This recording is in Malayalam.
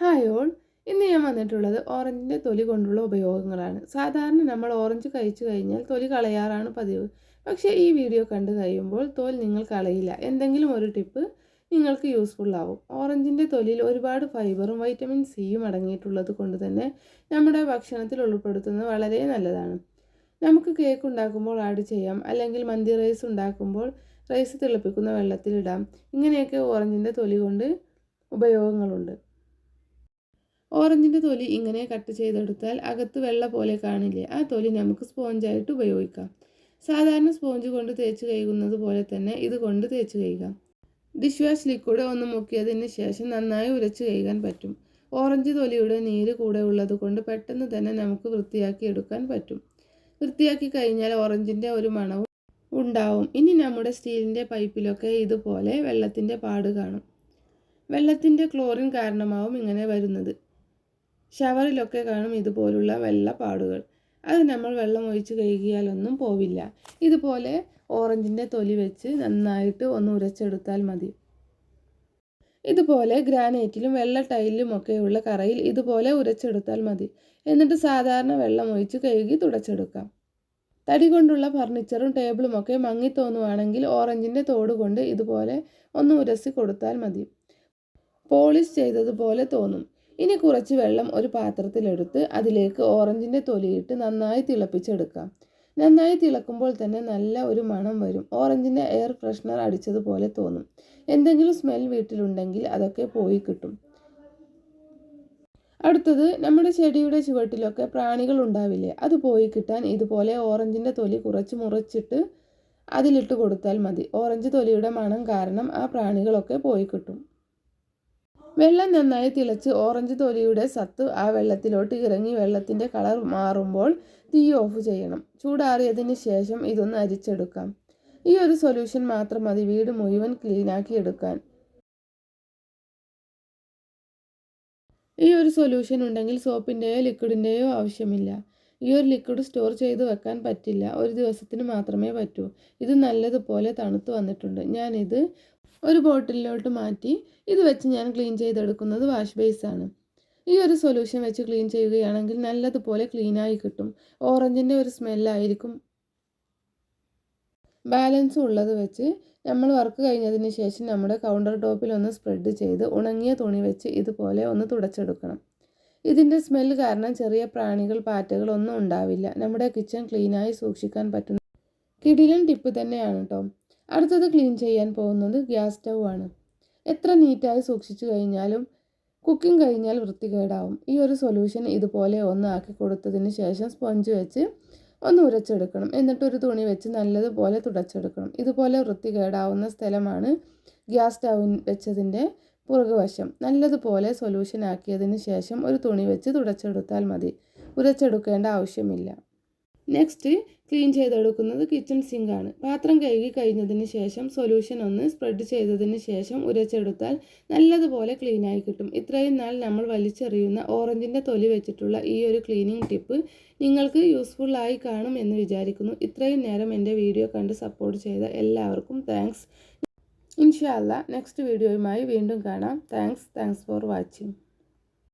Hi all. ഇന്ന് ഞാൻ വന്നിട്ടുള്ളത് ഓറഞ്ചിന്റെ തൊലി കൊണ്ടുള്ള ഉപയോഗങ്ങളാണ്. സാധാരണ നമ്മൾ ഓറഞ്ച് കഴിച്ചു കഴിഞ്ഞാൽ തൊലി കളയാറാണ് പതിവ്. പക്ഷേ ഈ വീഡിയോ കണ്ടു കഴിയുമ്പോൾ തോൽ നിങ്ങൾ കളയില്ല. എന്തെങ്കിലും ഒരു ടിപ്പ് നിങ്ങൾക്ക് യൂസ്ഫുൾ ആവും. ഓറഞ്ചിന്റെ തൊലിയിൽ ഒരുപാട് ഫൈബറും വൈറ്റമിൻ സിയും അടങ്ങിയിട്ടുള്ളത് കൊണ്ട് തന്നെ നമ്മുടെ ഭക്ഷണത്തിൽ ഉൾപ്പെടുത്തുന്നത് വളരെ നല്ലതാണ്. നമുക്ക് കേക്ക് ഉണ്ടാക്കുമ്പോൾ ആഡ് ചെയ്യാം. അല്ലെങ്കിൽ മന്തി റൈസ് ഉണ്ടാക്കുമ്പോൾ റൈസ് തിളപ്പിക്കുന്ന വെള്ളത്തിലിടാം ഇങ്ങനെയൊക്കെ ഓറഞ്ചിന്റെ തൊലി കൊണ്ട് ഉപയോഗങ്ങളുണ്ട്. ഓറഞ്ചിന്റെ തൊലി ഇങ്ങനെ കട്ട് ചെയ്തെടുത്താൽ അകത്ത് വെള്ള പോലെ കാണില്ലേ? ആ തൊലി നമുക്ക് സ്പോഞ്ചായിട്ട് ഉപയോഗിക്കാം. സാധാരണ സ്പോഞ്ച് കൊണ്ട് തേച്ച് കഴുകുന്നത് പോലെ തന്നെ ഇത് കൊണ്ട് തേച്ച് കഴുകാം. ഡിഷ് വാഷ് ലിക്വിഡ് ഒന്ന് മുക്കിയതിന് ശേഷം നന്നായി ഉരച്ച് കഴുകാൻ പറ്റും. ഓറഞ്ച് തൊലിയുടെ നീര് കൂടെ ഉള്ളത് കൊണ്ട് പെട്ടെന്ന് തന്നെ നമുക്ക് വൃത്തിയാക്കി എടുക്കാൻ പറ്റും. വൃത്തിയാക്കി കഴിഞ്ഞാൽ ഓറഞ്ചിന്റെ ഒരു മണവും ഉണ്ടാവും. ഇനി നമ്മുടെ സ്റ്റീലിന്റെ പൈപ്പിലൊക്കെ ഇതുപോലെ വെള്ളത്തിന്റെ പാട് കാണും. വെള്ളത്തിന്റെ ക്ലോറിൻ കാരണമാവും ഇങ്ങനെ വരുന്നത്. ഷവറിലൊക്കെ കാണും ഇതുപോലുള്ള വെള്ള പാടുകൾ അത് നമ്മൾ വെള്ളം ഒഴിച്ച് കഴുകിയാലൊന്നും പോവില്ല. ഇതുപോലെ ഓറഞ്ചിന്റെ തൊലി വെച്ച് നന്നായിട്ട് ഒന്ന് ഉരച്ചെടുത്താൽ മതി. ഇതുപോലെ ഗ്രാനൈറ്റിലും വെള്ള ടൈലിലും ഒക്കെയുള്ള കറയിൽ ഇതുപോലെ ഉരച്ചെടുത്താൽ മതി. എന്നിട്ട് സാധാരണ വെള്ളം ഒഴിച്ച് കഴുകി തുടച്ചെടുക്കാം. തടി കൊണ്ടുള്ള ഫർണിച്ചറും ടേബിളും ഒക്കെ മങ്ങി തോന്നുവാണെങ്കിൽ ഓറഞ്ചിന്റെ തോട് കൊണ്ട് ഇതുപോലെ ഒന്ന് ഉരസി കൊടുത്താൽ മതി. പോളിഷ് ചെയ്തതുപോലെ തോന്നും. ഇനി കുറച്ച് വെള്ളം ഒരു പാത്രത്തിലെടുത്ത് അതിലേക്ക് ഓറഞ്ചിന്റെ തൊലിയിട്ട് നന്നായി തിളപ്പിച്ചെടുക്കാം. നന്നായി തിളക്കുമ്പോൾ തന്നെ നല്ല ഒരു മണം വരും. ഓറഞ്ചിന്റെ എയർ ഫ്രഷ്നർ അടിച്ചതുപോലെ തോന്നും. എന്തെങ്കിലും സ്മെൽ വീട്ടിലുണ്ടെങ്കിൽ അതൊക്കെ പോയി കിട്ടും. അടുത്തത് നമ്മുടെ ചെടിയുടെ ചുവട്ടിലൊക്കെ പ്രാണികൾ ഉണ്ടാവില്ലേ? അത് പോയി കിട്ടാൻ ഇതുപോലെ ഓറഞ്ചിന്റെ തൊലി കുറച്ച് മുറിച്ചിട്ട് അതിലിട്ട് കൊടുത്താൽ മതി. ഓറഞ്ച് തൊലിയുടെ മണം കാരണം ആ പ്രാണികളൊക്കെ പോയി കിട്ടും. വെള്ളം നന്നായി തിളച്ച് ഓറഞ്ച് തൊലിയുടെ സത്ത് ആ വെള്ളത്തിലോട്ട് ഇറങ്ങി വെള്ളത്തിന്റെ കളർ മാറുമ്പോൾ തീ ഓഫ് ചെയ്യണം. ചൂടാറിയതിന് ശേഷം ഇതൊന്ന് അരിച്ചെടുക്കാം. ഈ ഒരു സൊല്യൂഷൻ മാത്രം മതി വീട് മുഴുവൻ ക്ലീനാക്കി എടുക്കാൻ. ഈ ഒരു സൊല്യൂഷൻ ഉണ്ടെങ്കിൽ സോപ്പിന്റെയോ ലിക്വിഡിന്റെയോ ആവശ്യമില്ല. ഈ ഒരു ലിക്വിഡ് സ്റ്റോർ ചെയ്ത് വെക്കാൻ പറ്റില്ല. ഒരു ദിവസത്തിന് മാത്രമേ പറ്റൂ. ഇത് നല്ലതുപോലെ തണുത്ത് വന്നിട്ടുണ്ട്. ഞാനിത് ഒരു ബോട്ടിലിലോട്ട് മാറ്റി ഇത് വെച്ച് ഞാൻ ക്ലീൻ ചെയ്തെടുക്കുന്നത് വാഷ് ബേസാണ്. ഈ ഒരു സൊല്യൂഷൻ വെച്ച് ക്ലീൻ ചെയ്യുകയാണെങ്കിൽ നല്ലതുപോലെ ക്ലീനായി കിട്ടും. ഓറഞ്ചിന്റെ ഒരു സ്മെല്ലായിരിക്കും. ബാലൻസ് ഉള്ളത് വെച്ച് നമ്മൾ വർക്ക് കഴിഞ്ഞതിന് ശേഷം നമ്മുടെ കൗണ്ടർ ടോപ്പിൽ ഒന്ന് സ്പ്രെഡ് ചെയ്ത് ഉണങ്ങിയ തുണി വെച്ച് ഇതുപോലെ ഒന്ന് തുടച്ചെടുക്കണം. ഇതിന്റെ സ്മെല്ല് കാരണം ചെറിയ പ്രാണികൾ പാറ്റകൾ ഒന്നും ഉണ്ടാവില്ല. നമ്മുടെ കിച്ചൺ ക്ലീനായി സൂക്ഷിക്കാൻ പറ്റുന്ന കിടിലൻ ടിപ്പ് തന്നെയാണ് കേട്ടോ. അടുത്തത് ക്ലീൻ ചെയ്യാൻ പോകുന്നത് ഗ്യാസ് സ്റ്റൗ ആണ്. എത്ര നീറ്റായി സൂക്ഷിച്ചു കഴിഞ്ഞാലും കുക്കിംഗ് കഴിഞ്ഞാൽ വൃത്തികേടാവും. ഈ ഒരു സൊല്യൂഷൻ ഇതുപോലെ ഒന്ന് ആക്കി കൊടുത്തതിന് ശേഷം സ്പോഞ്ച് വെച്ച് ഒന്ന് ഉരച്ചെടുക്കണം. എന്നിട്ടൊരു തുണി വെച്ച് നല്ലതുപോലെ തുടച്ചെടുക്കണം. ഇതുപോലെ വൃത്തികേടാവുന്ന സ്ഥലമാണ് ഗ്യാസ് സ്റ്റൗ വെച്ചതിന്റെ പുറകുവശം. നല്ലതുപോലെ സൊല്യൂഷൻ ആക്കിയതിന് ശേഷം ഒരു തുണി വെച്ച് തുടച്ചെടുത്താൽ മതി. ഉരച്ചെടുക്കേണ്ട ആവശ്യമില്ല. നെക്സ്റ്റ് ക്ലീൻ ചെയ്തെടുക്കുന്നത് കിച്ചൺ സിങ്കാണ് പാത്രം കഴുകി കഴിഞ്ഞതിന് ശേഷം സൊല്യൂഷൻ ഒന്ന് സ്പ്രെഡ് ചെയ്തതിന് ശേഷം ഉരച്ചെടുത്താൽ നല്ലതുപോലെ ക്ലീനായി കിട്ടും. ഇത്രയും നാൾ നമ്മൾ വലിച്ചെറിയുന്ന ഓറഞ്ചിന്റെ തൊലി വെച്ചിട്ടുള്ള ഈ ഒരു ക്ലീനിങ് ടിപ്പ് നിങ്ങൾക്ക് യൂസ്ഫുള്ളായി കാണും എന്ന് വിചാരിക്കുന്നു. ഇത്രയും നേരം എന്റെ വീഡിയോ കണ്ട് സപ്പോർട്ട് ചെയ്ത എല്ലാവർക്കും താങ്ക്സ് ഇൻഷാല്ല നെക്സ്റ്റ് വീഡിയോയുമായി വീണ്ടും കാണാം. Thanks thanks for watching